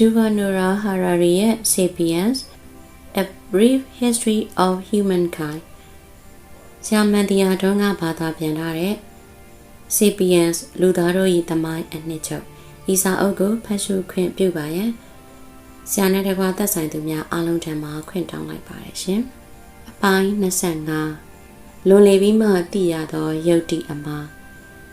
Yuval Harari ရဲ့ Sapiens A Brief History of Humankind ဆရာမန်တီယာတွန်းကဘာသာပြန်ထားတဲ့ Sapiens လူသားတို့၏သမိုင်းအနှစ်ချုပ်ဤစာအုပ်ကိုဖတ်ရှုခွင့်ပြုပါရန်ဆရာနဲ့တကွာသက်ဆိုင်သူများအားလုံးထံမှခွင့်တောင်းလိုက်ပါတယ်ရှင်။အပိုင်း25လွန်လေပြီးမှသိရသောယုတ်တိအမှား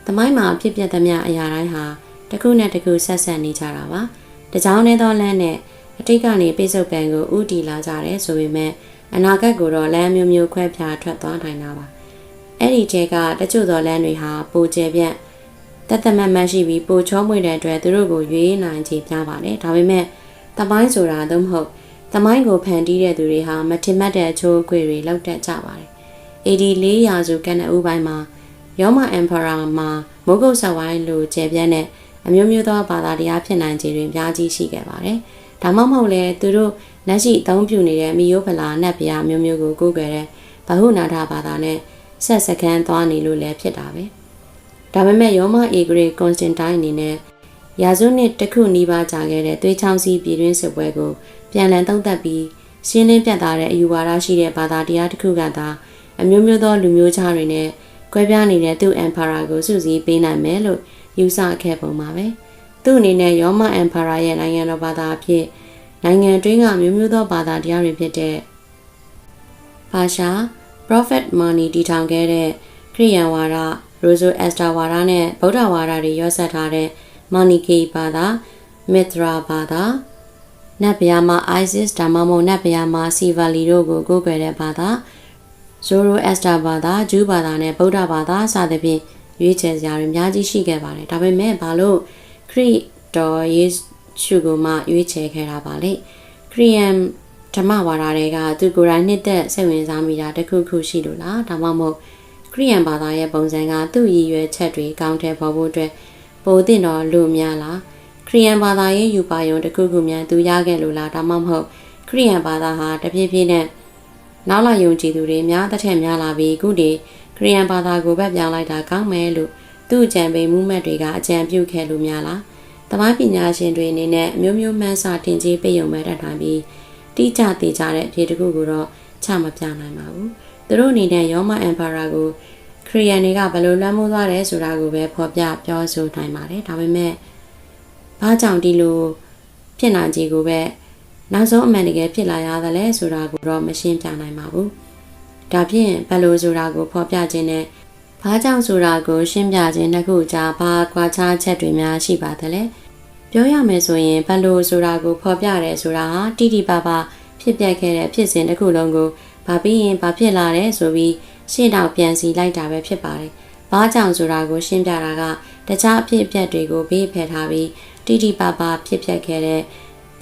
သမိုင်းမှာဖြစ်ပျက်သမျှအရာတိုင်းဟာတစ်ခုနဲ့တစ်ခုဆက်ဆက်နေကြတာပါ။ တကြောင်နဲ့သောလမ်းနဲ့အတိတ်ကနေပိစုပ်ပံကိုဥတီလာကြတယ်ဆိုပေမဲ့အနာဂတ်ကိုတော့လမ်းမျိုးမျိုးခွဲဖြာထွက်သွားနိုင်တာပါ။အဲ့ဒီကျဲကတချို့သောလမ်းတွေဟာပိုကျပြန့်တသက်မတ်မတ်ရှိပြီးပိုချောမွေတဲ့အတွက်သူတို့ကိုရွေးနိုင်ချေပြပါတယ်။ဒါပေမဲ့တမိုင်းဆိုတာသို့မဟုတ်တမိုင်းကိုဖန်တီးတဲ့သူတွေဟာမထင်မှတ်တဲ့အချိုးအခွေတွေလောက်တတ်ကြပါတယ်။ AD 400စုကနအူပိုင်းမှာယောမအမ်ဖရာမှာမိုးကုတ်ဆက်ဝိုင်းလိုကျယ်ပြန့်တဲ့ အမျိုးမျိုးသောဘာသာတရားဖြစ်နိုင်ခြေတွေအများကြီးရှိခဲ့ပါတယ်။ဒါမှမဟုတ်လဲသူတို့လက်ရှိအသုံးပြုနေတဲ့မီယိုဖလာနတ်ဗျာမျိုးမျိုးကိုကိုးကွယ်တဲ့ဗဟုနာထဘာသာနဲ့ဆက်စကန်သွားနေလို့လည်းဖြစ်တာပဲ။ဒါပေမဲ့ယောမအေဂရေကွန်စတင်တိုင်းအနေနဲ့ရာစုနှစ်တစ်ခုနီးပါးကြာခဲ့တဲ့သွေးချောင်းစီးပြည်တွင်းစစ်ပွဲကိုပြန်လည်သုံးသပ်ပြီးရှင်းလင်းပြသတဲ့အယူဝါဒရှိတဲ့ဘာသာတရားတစ်ခုကသာအမျိုးမျိုးသောလူမျိုးခြားတွေနဲ့ကွဲပြားနေတဲ့သူ့အမ်ဖာရာကိုစုစည်းပေးနိုင်မယ်လို့ ယူဆခဲ့ပုံပါပဲသူ့အနေနဲ့ယောမအမ်ဖာရာရဲ့နိုင်ငံတော်ဘာသာအဖြစ်နိုင်ငံတွင်းကမျိုးမျိုးသောဘာသာတရားတွေဖြစ်တဲ့ဘာရှာ Prophet Money တည်ထောင်ခဲ့တဲ့ခရိယန်ဝါဒ Roso Esther ဝါဒနဲ့ဗုဒ္ဓဝါဒတွေရောဆက်ထားတဲ့ Monike ဘာသာ Mithra ဘာသာနတ်ဗျာမှာ Isis ဒါမှမဟုတ်နတ်ဗျာမှာ Sivali တို့ကိုကိုးကွယ်တဲ့ဘာသာ Zoroaster ဘာသာဂျူးဘာသာနဲ့ဗုဒ္ဓဘာသာစသဖြင့် ရွေးချယ်စရာတွေအများကြီးရှိခဲ့ပါတယ်ဒါပေမဲ့ဘာလို့ခရစ်တော်ယေရှုကိုမှရွေးချယ်ခဲ့တာပါလေခရီးယန်ဓမ္မဝါဒတွေကသူကိုယ်တိုင်နှစ်သက်စိတ်ဝင်စားမိတာတခုခုရှိလို့လားဒါမှမဟုတ်ခရီးယန်ဘာသာရဲ့ပုံစံကသူ့ရည်ရွယ်ချက်တွေကောင်းတဲ့ပေါ်ဖို့အတွက်ပိုတင်တော်လို့များလားခရီးယန်ဘာသာရဲ့ယူပါယုံတခုခုများသူရခဲ့လို့လားဒါမှမဟုတ်ခရီးယန်ဘာသာဟာတဖြည်းဖြည်းနဲ့နောက်လာယုံကြည်သူတွေများတစ်ထက်များလာပြီးခုတည်း ခရီးယန်ဘာသာကိုဘက်ပြောင်းလိုက်တာကောင်းမယ်လို့သူ့အကြံပေးမှုမှတ်တွေကအကြံပြုခဲ့လို့များလားတမိုင်းပညာရှင်တွေအနေနဲ့အမျိုးမျိုးမှန်းစာတင်ကြီးပြည့်ုံမဲ့တတ်နိုင်ပြီးတိကျသေးကြတဲ့အဖြေတစ်ခုကိုတော့ချမပြနိုင်ပါဘူးသူတို့အနေနဲ့ယောမအမ်ပါရာကိုခရီးယန်တွေကဘယ်လိုလွှမ်းမိုးသွားတယ်ဆိုတာကိုပဲဖော်ပြပြောဆိုနိုင်ပါတယ်ဒါပေမဲ့ဘာကြောင့်ဒီလိုဖြစ်နိုင်ခြေကိုပဲနောက်ဆုံးအမှန်တကယ်ဖြစ်လာရသလဲဆိုတာကိုတော့မရှင်းပြနိုင်ပါဘူး ဒါဖြင့်ဘယ်လိုဆိုတာကိုဖော်ပြခြင်းနဲ့ဘာကြောင့်ဆိုတာကို ရှင်းပြခြင်းတစ်ခုကြားဘာကွာခြားချက်တွေများရှိပါသလဲပြောရမယ်ဆိုရင်ဘယ်လိုဆိုတာကိုဖော်ပြရဲဆိုတာဟာတိတိပပဖြစ်ပျက်ခဲ့တဲ့ဖြစ်စဉ်တစ်ခုလုံးကိုဘာပြီးရင်ဘာဖြစ်လာတယ်ဆိုပြီးရှင်းတော့ပြန်စီလိုက်တာပဲဖြစ်ပါတယ်။ဘာကြောင့်ဆိုတာကို ရှင်းပြတာကတခြားအဖြစ်အပျက်တွေကိုဘေးဖယ်ထားပြီးတိတိပပဖြစ်ပျက်ခဲ့တဲ့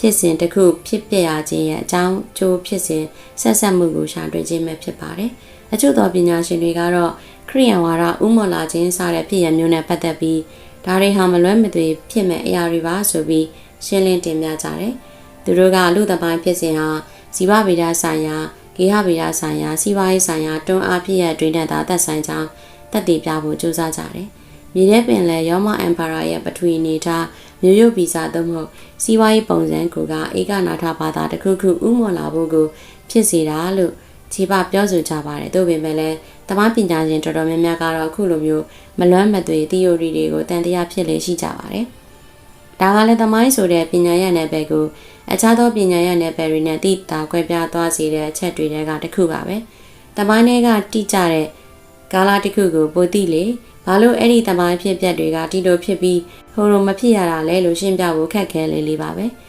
ဖြစ်စဉ်တစ်ခုဖြစ်ပျက်ရခြင်းရဲ့အကြောင်းကျိုးဖြစ်စဉ်ဆက်ဆက်မှုကိုရှာတွေ့ခြင်းပဲဖြစ်ပါတယ်။အချို့သောပညာရှင်တွေကတော့ခရိယန်ဝါဒဥမ္မော်လာခြင်းစတဲ့ဖြစ်ရမျိုးနဲ့ပတ်သက်ပြီးဒါတွေဟာမလွဲမသွေဖြစ်မဲ့အရာတွေပါဆိုပြီးရှင်းလင်းတင်ပြကြတယ်။သူတို့ကလူသပိုင်းဖြစ်စဉ်ဟာဇီဝဗေဒဆိုင်ရာဂေဟဗေဒဆိုင်ရာစီးပွားရေးဆိုင်ရာတွန်းအားဖြစ်ရတွင်တဲ့သာသက်ဆိုင်ကြောင်းတက်တည်ပြဖို့ကြိုးစားကြတယ်။မြေထဲပင်လယ်ရောမအမ်ပါရာရဲ့ပထဝီအနေထား မြို့ရုပ်ဗီဇသို့မဟုတ်စီးပွားရေးပုံစံကိုကဧကနာထဘာသာတစ်ခုခုဥမွန်လာဖို့ကိုဖြစ်စေတာလို့ခြေပပြောဆိုကြပါတယ်။သို့ပေမဲ့လည်းတမပညာရှင်တော်တော်များများကတော့အခုလိုမျိုးမလွမ်းမသွေ theory တွေကိုတန်တရားဖြစ်လေရှိကြပါတယ်။ဒါကလည်းသမိုင်းဆိုတဲ့ပညာရနယ်ပယ်ကိုအခြားသောပညာရနယ်ပယ်တွေနဲ့တိတာခွဲပြားသွားစေတဲ့အချက်တွေကတခုပါပဲ။သမိုင်းတွေကတိကျတဲ့ကာလတစ်ခုကိုပိုသိလေ ဘာလို့အဲ့ဒီသမိုင်းဖြစ်ပျက်တွေကတီလိုဖြစ်ပြီးဟိုလိုမဖြစ်ရတာလဲလို့ရှင်းပြဖို့ခက်ခဲလေးလေးပါပဲ။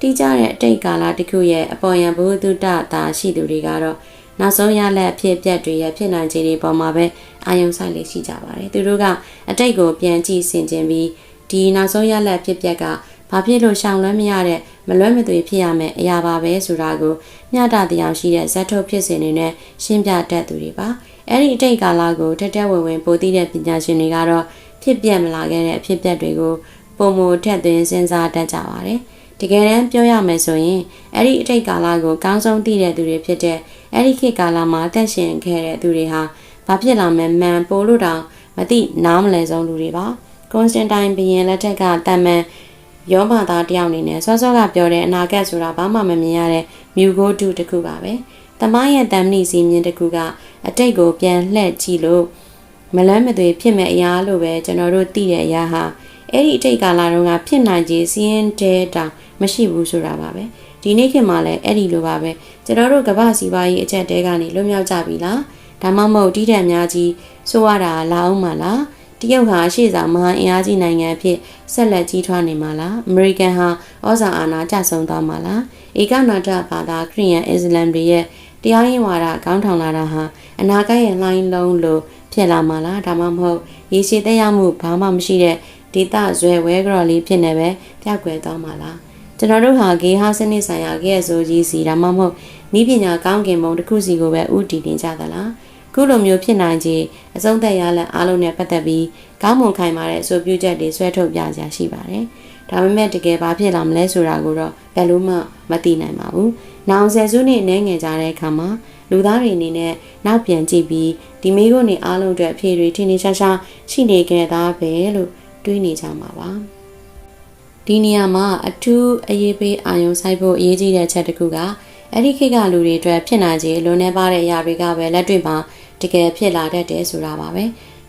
တိကျတဲ့အတိတ်ကာလတစ်ခုရဲ့အပေါ်ယံဘုဒ္ဓတာရှိသူတွေကတော့နောက်ဆုံးရလက်ဖြစ်ပျက်တွေရဲ့ဖြစ်နိုင်ခြေတွေပေါ်မှာပဲအာယုံဆိုင်လေးရှိကြပါတယ်သူတို့ကအတိတ်ကိုပြန်ကြည့်ဆင်ခြင်ပြီးဒီနောက်ဆုံးရလက်ဖြစ်ပျက်က ဘာဖြစ်လို့ရှောင်လွှဲမရတဲ့မလွဲမသွေဖြစ်ရမယ့်အရာပါပဲဆိုတာကိုမျှတတရားရှိတဲ့ဇက်ထုတ်ဖြစ်စဉ်တွေနဲ့ရှင်းပြတတ်သူတွေပါအဲ့ဒီအတိတ်ကာလကိုတက်တက်ဝင်ဝင်ပိုသိတဲ့ပညာရှင်တွေကတော့ဖြစ်ပြက်မလာခဲ့တဲ့အဖြစ်ပြက်တွေကိုပုံမထက်သွင်းစဉ်းစားတတ်ကြပါတယ်တကယ်တမ်းပြောရမယ်ဆိုရင်အဲ့ဒီအတိတ်ကာလကိုကောင်းဆုံးသိတဲ့သူတွေဖြစ်တဲ့အဲ့ဒီခေတ်ကာလမှာတက်ရှင်ခဲ့တဲ့သူတွေဟာဘာဖြစ်လာမှန်းမှန်ပို့လို့တောင်မသိနားမလည်ဆုံးလူတွေပါကွန်စတန်တိုင်းဘီရင်လက်ထက်ကတန်မန် ယောဘာသားတယောက်အနေနဲ့စောစောကပြောတဲ့အနာဂတ်ဆိုတာဘာမှမမြင်ရတဲ့မြူကိုတုတစ်ခုပါပဲ။တမိုင်းရဲ့တမ်းမဏိစီမြင်တစ်ခုကအတိတ်ကိုပြန်လှည့်ကြည့်လို့မလန်းမသွေဖြစ်မဲ့အရာလို့ပဲကျွန်တော်တို့သိတဲ့အရာဟာအဲ့ဒီအတိတ်ကာလတုန်းကဖြစ်နိုင်ခြေစီးရင်တဲတောင်မရှိဘူးဆိုတာပါပဲ။ဒီနေ့ခေတ်မှာလည်းအဲ့ဒီလိုပါပဲကျွန်တော်တို့ကမ္ဘာစီးပွားရေးအချက်တဲကနေလွတ်မြောက်ကြပြီလား။ဒါမှမဟုတ်တိတက်များကြီးဆိုရတာလာအောင်မလား။ တရုတ်ဟာရှေ့ဆောင်မဟာအင်အားကြီးနိုင်ငံအဖြစ်ဆက်လက်ကြီးထွားနေမှာလားအမေရိကန်ဟာဩဇာအာဏာကျဆုံးသွားမှာလားဧကနာတဘာသာခရီးယန်အစ္စလမ်တွေရဲ့တရားရင်ဝါဒခေါင်းထောင်လာတာဟာအနာဂတ်ရဲ့လှိုင်းလုံးလို့ဖြစ်လာမှာလားဒါမှမဟုတ်ရေရှည်သက်ရောက်မှုဘာမှမရှိတဲ့ဒေတာဇွဲဝဲကြော်လေးဖြစ်နေပဲပြောက်ွယ်သွားမှာလားကျွန်တော်တို့ဟာဂေဟာစနစ်ဆိုင်ရာဂေရဆိုကြီးစီဒါမှမဟုတ်ဤပညာကောင်းကင်ဘုံတစ်ခုစီကိုပဲဥတည်နေကြသလား ခုလိုမျိုးဖြစ်နိုင်ခြေအဆုံးသက်ရလအားလုံးနဲ့ပတ်သက်ပြီးကောင်းမွန်ခိုင်မာတဲ့အဆိုပြုချက်တွေဆွဲထုတ်ပြကြရှိပါတယ်။ဒါပေမဲ့တကယ်ဘာဖြစ်လာမလဲဆိုတာကိုတော့ဘယ်လို့မှမသိနိုင်ပါဘူး။နောင်ဆယ်စုနှစ်နဲ့ငယ်ကြတဲ့အခါမှာလူသားတွေအနေနဲ့နောက်ပြန်ကြည့်ပြီးဒီမိကိုနေအားလုံးအတွက်အဖြေတွေထင်ထင်ရှားရှားရှိနေကြတာပဲလို့တွေးနေကြမှာပါ။ဒီနေရာမှာအထူးအရေးပေးအာရုံစိုက်ဖို့အရေးကြီးတဲ့ချက်တစ်ခုကအဲ့ဒီခေတ်ကလူတွေအတွက်ဖြစ်နိုင်ခြေလွန်နေပါတဲ့အရာတွေကပဲလက်တွေ့မှာ တကယ်ဖြစ်လာတတ်တယ်ဆိုတာပါပဲ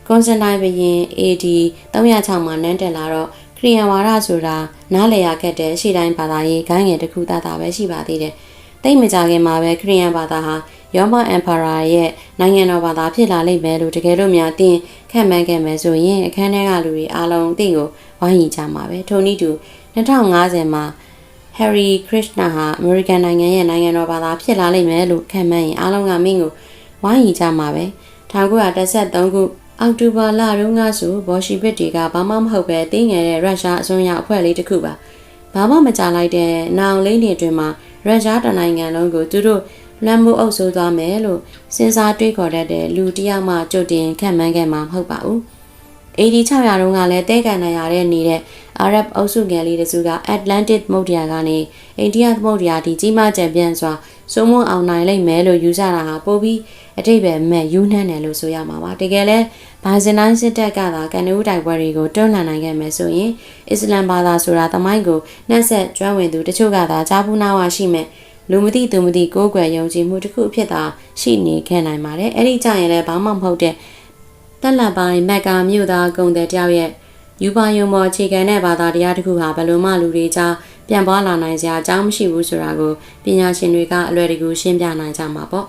ကွန်စတန်ဘရင် AD 306မှာနန်းတက်လာတော့ခရီးယန်ဝါဒဆိုတာနားလည်ရခဲ့တဲ့ရှေ့တိုင်းဘာသာရေးဂိုင်းငယ်တစ်ခုသာသာပဲရှိပါသေးတယ်တိတ်မကြခင်မှာပဲခရီးယန်ဘာသာဟာယောမအမ်ဖာရာရဲ့နိုင်ငံတော်ဘာသာဖြစ်လာလိမ့်မယ်လို့တကယ်လို့များသိခန့်မှန်းခဲ့မယ်ဆိုရင်အခန်းထဲကလူတွေအားလုံးသိကိုဝိုင်းရင်ကြမှာပဲထိုနည်းတူ2050မှာ Harry Krishna ဟာအမေရိကန်နိုင်ငံရဲ့နိုင်ငံတော်ဘာသာဖြစ်လာလိမ့်မယ်လို့ခန့်မှန်းရင်အားလုံးကမင်းကို ဝိုင်းရီကြမှာပဲ1913ခုအောက်တိုဘာလတုန်းကဆိုဘော်ရှီဘစ်တွေကဘာမှမဟုတ်ပဲတင်းငယ်တဲ့ရုရှားအစွန်းရောက်အဖွဲ့လေးတစ်ခုပါဘာမှမကြားလိုက်တဲ့နောင်လေးနေတွင်မှာရုရှားတနိုင်ငံလုံးကိုသူတို့လွမ်းမိုးအုပ်စိုးသွားမယ်လို့စဉ်းစားတွေးခေါ်တတ်တဲ့လူတစ်ယောက်မှကြိုတင်ခန့်မှန်းခဲ့မှာမဟုတ်ပါဘူး 86ရာတုန်းကလည်းတဲကန်နိုင်ရတဲ့နေတဲ့အာရပ်အုပ်စုငယ်လေးတစုက Atlantic မုတ်တရာကနေအိန္ဒိယသမုတ်တရာဒီကြီးမားကျယ်ပြန့်စွာစိုးမွန်အောင်နိုင်လိမ့်မယ်လို့ယူဆတာဟာပိုပြီးအတိတ်ပဲမဲ့ယူနှံ့တယ်လို့ဆိုရမှာပါတကယ်လဲဘိုင်ဇန်တိုင်းစစ်တပ်ကသာကန်နူးတိုက်ပွဲတွေကိုတွန်းလှန်နိုင်ခဲ့မယ်ဆိုရင်အစ္စလမ်ဘာသာဆိုတာတမိုင်းကိုနှက်ဆက်ကျွမ်းဝင်သူတချို့ကသာကြားဘူးနာဝရှိမဲ့လူမသိသူမသိကိုးကွယ်ယုံကြည်မှုတစ်ခုအဖြစ်သာရှိနေခဲ့နိုင်ပါတယ်အဲ့ဒီကြရင်လည်းဘာမှမဟုတ်တဲ့ တက်လက်ပိုင်းမက်ကာမြို့သားဂုံတဲ့တယောက်ရဲ့ယူပါယုံမော်ခြေခံတဲ့ဘာသာတရားတစ်ခုဟာဘယ်လိုမှလူတွေကြားပြန်ပွားလာနိုင်စရာအကြောင်းမရှိဘူးဆိုတာကိုပညာရှင်တွေကအလွယ်တကူရှင်းပြနိုင်ကြမှာပေါ့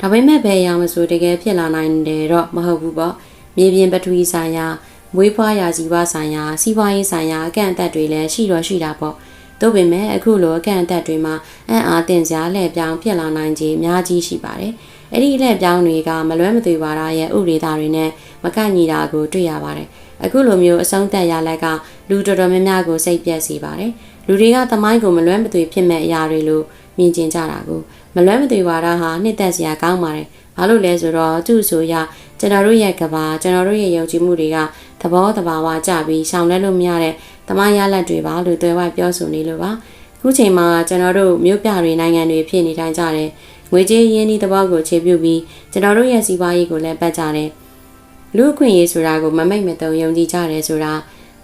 ဒါပေမဲ့ဘယ်အရာမဆိုတကယ်ဖြစ်လာနိုင်တယ်တော့မဟုတ်ဘူးပေါ့မြေပြင်ပထဝီဆိုင်ရာမွေးဖွားရာဇီဝဆိုင်ရာစီးပွားရေးဆိုင်ရာအကန့်အသတ်တွေလည်းရှိတော့ရှိတာပေါ့ သို့ပေမဲ့အခုလိုအကန့်အသတ်တွေမှာအံ့အားသင့်စရာလှည့်ပြောင်းဖြစ်လာနိုင်ခြင်းအများကြီးရှိပါတယ်အဲ့ဒီလှည့်ပြောင်းတွေကမလွဲမသွေပါတာရဲ့ဥပဒေသားတွေနဲ့မကန့်ညီတာကိုတွေ့ရပါတယ်အခုလိုမျိုးအဆုံးသက်ရလက်ကလူတော်တော်များများကိုစိတ်ပြက်စေပါတယ်လူတွေကသမိုင်းကိုမလွဲမသွေဖြစ်မဲ့အရာတွေလို့မြင်ကျင်ကြတာကိုမလွဲမသွေဝါဒဟာနှစ်သက်စရာကောင်းပါတယ်။ ဘာလို့လဲဆိုတော့သူ့ဆိုရကျွန်တော်တို့ရဲ့ကဘာကျွန်တော်တို့ရဲ့ယုံကြည်မှုတွေကသဘောတဘာဝကြပြီးရှောင်လဲလို့မရတဲ့သမားရလက်တွေပါလို့တွေ့ဝပြောဆိုနေလို့ပါ။ခုချိန်မှာကျွန်တော်တို့မြို့ပြတွေနိုင်ငံတွေဖြစ်နေတိုင်းကြတယ်။ငွေကြေးရင်းနှီးသဘောကိုခြေပြုတ်ပြီးကျွန်တော်တို့ရဲ့စီးပွားရေးကိုလည်းပတ်ကြတယ်။လူအခွင့်အရေးဆိုတာကိုမမိတ်မတုံယုံကြည်ကြတယ်ဆိုတာ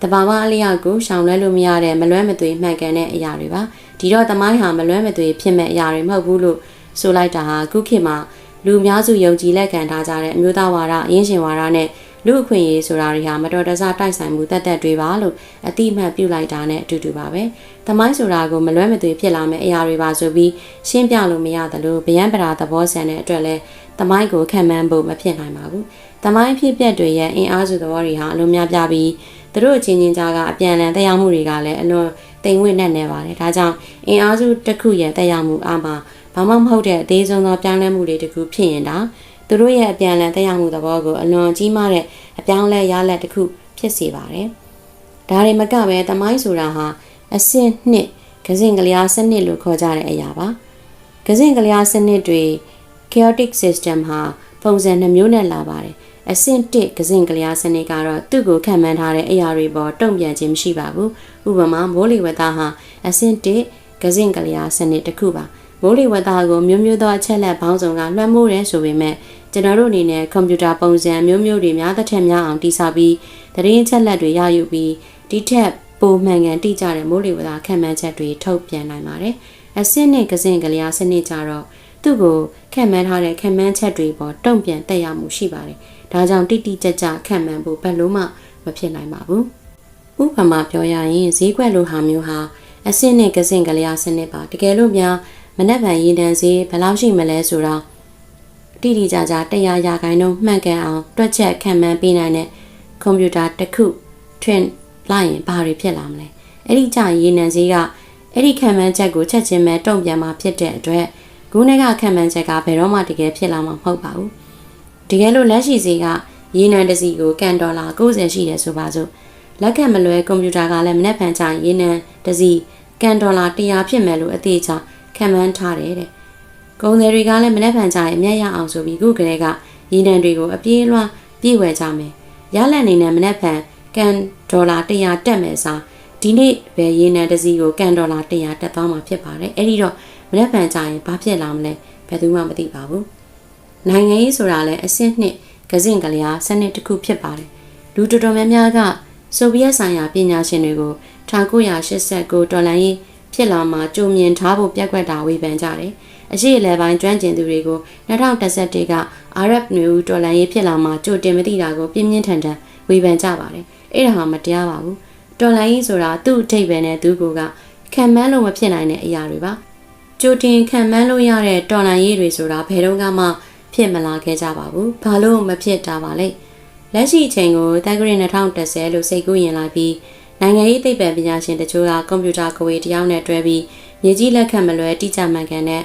တဘာဝအလျောက်ကိုရှောင်လွဲလို့မရတဲ့မလွဲမသွေမှန်ကန်တဲ့အရာတွေပါဒီတော့သမိုင်းဟာမလွဲမသွေဖြစ်မဲ့အရာတွေမဟုတ်ဘူးလို့ဆိုလိုက်တာဟာခုခေတ်မှာ လူအများစုယုံကြည်လက်ခံထားကြတဲ့အမျိုးသားဝါဒအရင်းရှင်ဝါဒနဲ့လူအခွင့်အရေးဆိုတာတွေဟာမတော်တဆတိုက်ဆိုင်မှုတက်တက်တွေပါလို့အတိအမှတ်ပြုလိုက်တာနဲ့အတူတူပါပဲ။သမိုင်းဆိုတာကိုမလွဲမသွေဖြစ်လာမယ့်အရာတွေပါဆိုပြီးရှင်းပြလို့မရသလိုဗျံပရာသဘောဆန်တဲ့အတွက်လဲသမိုင်းကိုခံမှန်းဖို့မဖြစ်နိုင်ပါဘူး။သမိုင်းဖြစ်ပျက်တွေရဲ့အင်အားစုသဘောတွေဟာအလုံးများပြပြီးသူတို့အချင်းချင်းကြားကအပြန်အလှန်တရားမှုတွေကလည်းအလွန်တိမ်ဝှင့်နဲ့နေပါတယ်။ဒါကြောင့်အင်အားစုတစ်ခုရဲ့တရားမှုအားမှာ ဘာမှမဟုတ်တဲ့အသေးဆုံးသောပြောင်းလဲမှုတွေတခုဖြစ်ရင်ဒါသူတို့ရဲ့အပြန်အလှန်တရားမှုသဘောကိုအလွန်ကြီးမားတဲ့အပြောင်းလဲရလဒ်တစ်ခုဖြစ်စေပါတယ်။ဒါတွေမကပဲသမိုင်းဆိုတာဟာအဆင့်နှစ်ကစင်ကလျာစနစ်လို့ခေါ်ကြတဲ့အရာပါ။ကစင်ကလျာစနစ်တွေ chaotic system ဟာပုံစံနှမျိုးနဲ့လာပါတယ်။အဆင့်1ကစင်ကလျာစနစ်ကတော့သူ့ကိုခံမှန်းထားတဲ့အရာတွေပေါ်တုံ့ပြန်ခြင်းမရှိပါဘူး။ဥပမာမိုးလေဝသဟာအဆင့်1ကစင်ကလျာစနစ်တစ်ခုပါ။ မိုးလေဝသကိုမျိုးမျိုးသောအချက်လက်ပေါင်းစုံကလွှမ်းမိုးတယ်ဆိုပေမဲ့ကျွန်တော်တို့အနေနဲ့ကွန်ပျူတာပုံစံမျိုးမျိုးတွေများသထက်များအောင်တိစောက်ပြီးသတင်းအချက်လက်တွေရယူပြီးဒီထက်ပုံမှန်ကန်တိကျတဲ့မိုးလေဝသခံမှန်းချက်တွေထုတ်ပြန်နိုင်ပါတယ်။အဆင့်နဲ့ကစင်ကလျာစနစ်ကြတော့သူ့ကိုခံမှန်းထားတဲ့ခံမှန်းချက်တွေပေါ်တုံ့ပြန်တက်ရောက်မှုရှိပါတယ်။ဒါကြောင့်တိတိကျကျခံမှန်းဖို့ဘယ်လို့မှမဖြစ်နိုင်ပါဘူး။ဥပမာပြောရရင်ဈေးကွက်လိုဟာမျိုးဟာအဆင့်နဲ့ကစင်ကလျာစနစ်ပါတကယ်လို့များ မနက်ဖြန်ရည်တန်းဈေးဘယ်လောက်ရှိမလဲဆိုတော့တိတိကျကျတရားရာခိုင်နှုန်းမှန်ကန်အောင်တွက်ချက်ခံမှန်းပေးနိုင်တဲ့ကွန်ပျူတာတစ်ခုထွင်လိုက်ရင်ဘာတွေဖြစ်လာမလဲအဲ့ဒီကြရေနံစည်းကအဲ့ဒီခံမှန်းချက်ကိုချက်ချင်းပဲတုံ့ပြန်มาဖြစ်တဲ့အတွက်ခုနကခံမှန်းချက်ကဘယ်တော့မှတကယ်ဖြစ်လာမှာမဟုတ်ပါဘူးတကယ်လို့လက်ရှိစည်းကရေနံတစ်စီကိုကန်ဒေါ်လာ90ရှိတယ်ဆိုပါစို့လက်ကမလွဲကွန်ပျူတာကလည်းမနေ့ဖန်ချရေနံတစ်စီကန်ဒေါ်လာ100ဖြစ်မယ်လို့အသေးချာ ခံမှန်းထားတယ်တဲ့ကုန်သည်တွေကလည်းမနေ့ဖန်ချရင်အမျက်ရအောင်ဆိုပြီးခုကလေးကရေနံတွေကိုအပြေးလွှားပြေးဝယ်ကြမယ်ရလက်အနေနဲ့မနေ့ဖန်ကန်ဒေါ်လာ100တက်မယ်စားဒီနေ့ပဲရေနံတစ်စီးကိုကန်ဒေါ်လာ100တက်သွားမှာဖြစ်ပါတယ်အဲ့ဒီတော့မနေ့ပန်ကြရင်ဘာဖြစ်လာမလဲဘယ်သူမှမသိပါဘူးနိုင်ငံရေးဆိုတာလည်းအဆင့်နှစ်ကစင်ကလျာစနစ်တစ်ခုဖြစ်ပါတယ်လူတော်တော်များများကဆိုဗီယက်ဆိုင်ရာပညာရှင်တွေကို1989ဒေါ်လာရေး ဖြစ်လာမှကြုံမြင်ထားဖို့ပြက်ကွက်တာဝေဖန်ကြတယ်အရှိအလဲပိုင်းကျွမ်းကျင်သူတွေကို2011ကအာရပ်နွေဦးဒေါ်လာရေးဖြစ်လာမှကြိုတင်မသိတာကိုပြင်းပြင်းထန်ထန်ဝေဖန်ကြပါတယ်အဲ့ဒါဟာမတရားပါဘူးတော်လိုင်းကြီးဆိုတာသူ့အထိပ်ပဲနဲ့သူကိုကခံမှန်းလို့မဖြစ်နိုင်တဲ့အရာတွေပါကြိုတင်ခံမှန်းလို့ရတဲ့တော်လိုင်းရေးတွေဆိုတာဘယ်တော့မှဖြစ်မလာခဲ့ကြပါဘူးဘာလို့မဖြစ်တာပါလဲလက်ရှိအချိန်ကိုတက္ကရာ2010လို့စိတ်ကူးရင်လာပြီး နိုင်ငံရေးသိပ္ပံပညာရှင်တချို့ကကွန်ပျူတာကွေတယောက်နဲ့တွဲပြီးမြေကြီးလက်ခံမလွဲတိကျမှန်ကန်တဲ့